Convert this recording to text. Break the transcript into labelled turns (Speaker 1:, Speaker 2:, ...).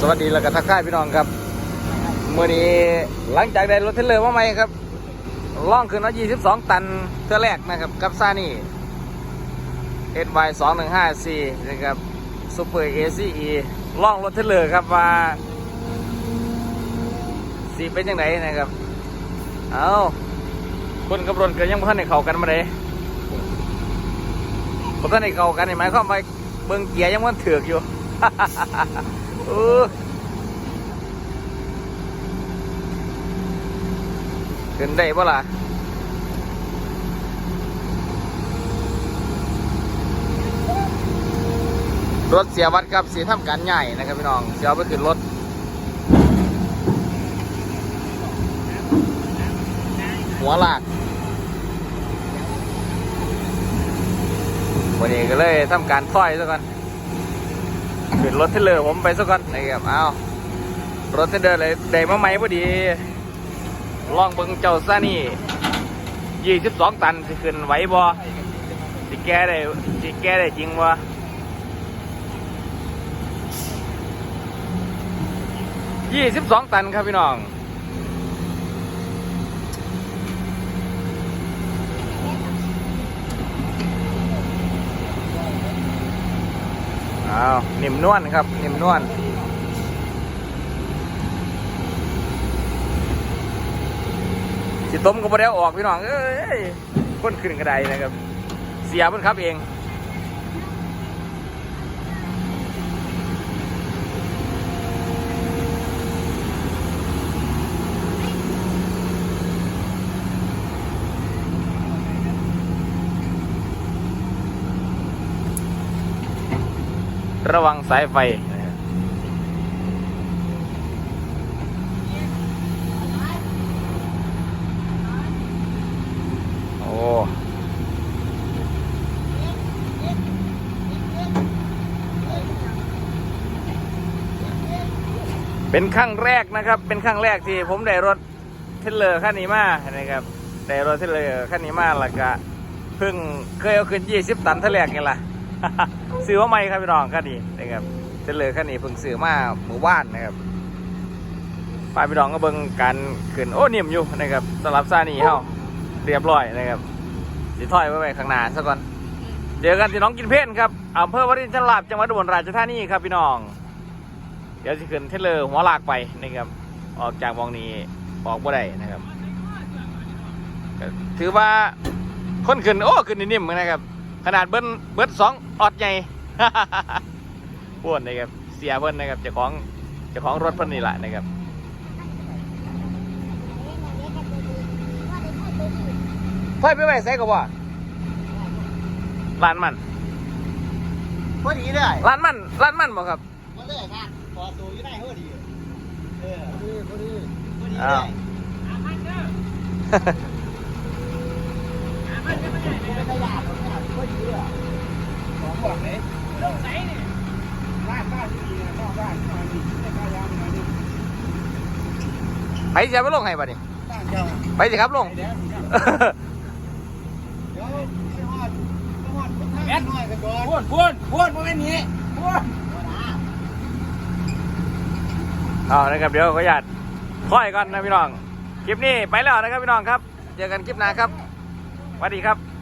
Speaker 1: สวัสดีแล้วก็ทักทายพี่น้องครับเมื่อนี้หลังจากได้รถเทเลอร์มาใหม่ครับล่องขึ้นมา22ตันเท่าแรกนะครับกับซานี่ SY 2 1 5 4นะครับซูเปอร์ ACE ล่องรถเทเลอร์ครับว่าสีเป็นยังไงนะครับเอาคนกับรถก็ยังบ่ทันได้เข้ากันมาเลยผมท่านได้เข้ากันนี่หมายความว่าเบิ่งเกียร์ยังมันเถือกอยู่ เออขึ้นได้ปะล่ะรถเสียวัดครับเสียทำการใหญ่นะครับพี่น้อง เสียไปขึ้นรถหัวหลากวันนี้ก็เลยทำการถอยซะก่อน ขึ้นรถเทรลเลอร์ผมไปสัก่อนนะครับเอารถเทรลเลอร์เลยได้มาไหม่พอดีลองเบิ้งเจ้าซานี่ยี่สิบสองตันสิขึ้นไหวบ่สิแก้ได้สิแก้ได้จริงบ่ยี่สิบสองตันครับพี่น้อง อ้าวนิ่มนวลครับ นิ่มนวลสิต้มก็บ่ได้ออกพี่น้องเอ้ยคนขึ้นกระไดนะครับ เสียเพิ่นครับเอง ระวังสายไฟนะครับโอ้เป็นครั้งแรกนะครับ เป็นครั้งแรกที่ผมได้รถเทเลอร์คันนี้มานะครับได้รถเทเลอร์คันนี้มาแล้วก็เพิ่งเคยเอาขึ้น20ตันเท่าแรกไงล่ะ ซื้อมาใหม่ครับพี่น้องคันนี้นะครับเทรลเลอร์คันนี้เพิ่งซื้อมาหมู่บ้านนะครับไปพี่น้องก็เบิ่งการขึ้นโอ้นิ่มอยู่นะครับสำหรับซานี่เฮาเรียบร้อยนะครับสิถอยไว้ไว้ข้างหน้าซะก่อนเจอกันที่น้องกินเพนครับอำเภอวารินชลาบจังหวัดอุบลราชธานีครับพี่น้อง เดี๋ยวจะขึ้นเทรลเลอร์หัวลากไปนะครับออกจากวงนี้ออกบ่ได้นะครับ ถือว่าคนขึ้นโอ้ขึ้นนิ่มๆนะครับ ขนาดเบิ้ลเบิ้ลสองออดใหญ่ป้วนนะครับเสียเบิ้ลนะครับเจ้าของเจ้าของรถเพิ่นนี่แหละนะครับไฟไปไหนใส่กับว่าร้านมัน
Speaker 2: พอดีเลย
Speaker 1: ร้านมันร้านมันบ่ครับ
Speaker 2: มาเลยครับพอตัวอยู่ได้พอดีเออพอดีพอดีพอดี
Speaker 1: อ้าว
Speaker 2: ไม่ได้ยากหรอก ครับพอดีเลยของบอกเลยลงใส่เนี่ยบ้านบ้านที่ดีนอกบ้านมาดีไม่พยายามมาดี
Speaker 1: ไปจะไปลงให้บัดนี้
Speaker 2: บ้านเจ้า
Speaker 1: ไปสิครับลง
Speaker 2: เดี๋ยวเดี๋ยวให้ฮอดฮอดพุทธะน่อยกันก่อน
Speaker 3: พูดพูดพูดโมเมนต์นี้พูด
Speaker 1: เอานะครับเดี๋ยวขออนุญาตค่อยก่อนนะพี่น้อง คลิปนี้ไปแล้วนะครับพี่น้องครับ เจอกันคลิปหน้าครับสวัสดีครับ